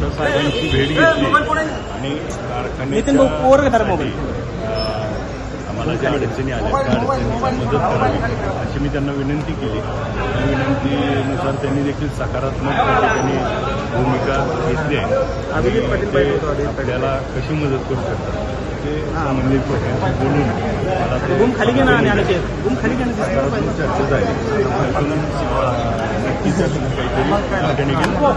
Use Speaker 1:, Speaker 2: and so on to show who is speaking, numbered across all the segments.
Speaker 1: साहेबांची भेट घेतली. आणि. कारखान्याच्या आम्हाला ज्या अडचणी आल्या त्या अडचणींना मदत करावी. अशी मी त्यांना विनंती केली. त्या विनंतीनुसार त्यांनी देखील सकारात्मक त्या ठिकाणी भूमिका घेतली आहे. आपल्याला कशी मदत करू शकतात ते संबंधित बोलून मला चर्चा झाली त्यातून, अं, नक्कीच काहीतरी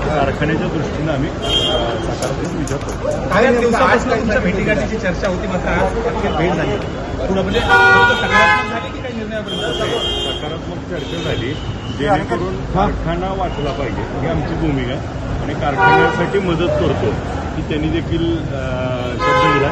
Speaker 1: कारखान्याच्या दृष्टीनं आम्ही सकारात्मक विचार करतो
Speaker 2: काही दिवसापासून तुमच्या भेटीगाठीची चर्चा होती मात्र आज अखेर भेट झाली पुढं म्हणजे सकारात्मक झाली की काही निर्णयापर्यंत
Speaker 1: सकारात्मक चर्चा झाली जेणेकरून कारखाना वाचला पाहिजे ही आमची भूमिका आणि कारखान्यासाठी मदत करतो की त्यांनी देखील शब्द दिला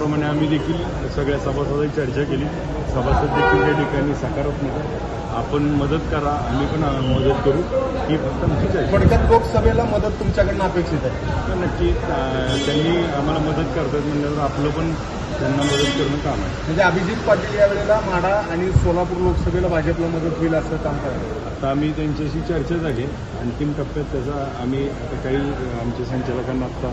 Speaker 1: त्याप्रमाणे आम्ही देखील सगळ्या सभासदांची चर्चा केली. सभासद देखील त्या ठिकाणी सकारात्मक आहे. आपण मदत करा आम्ही पण मदत करू. ही फक्त आमची चर्चा
Speaker 3: थोडक्यात लोकसभेला मदत तुमच्याकडनं अपेक्षित आहे.
Speaker 1: तर नक्की अं, त्यांनी आम्हाला मदत करतात म्हणल्यावर आपलं पण त्यांना मदत करणं काम आहे.
Speaker 3: म्हणजे अभिजित पाटील यावेळेला माढा आणि सोलापूर लोकसभेला भाजपला मदत होईल असं काम करणार
Speaker 1: आता आम्ही त्यांच्याशी चर्चा झाली. अंतिम टप्प्यात त्याचा आम्ही आता काही आमच्या संचालकांना आता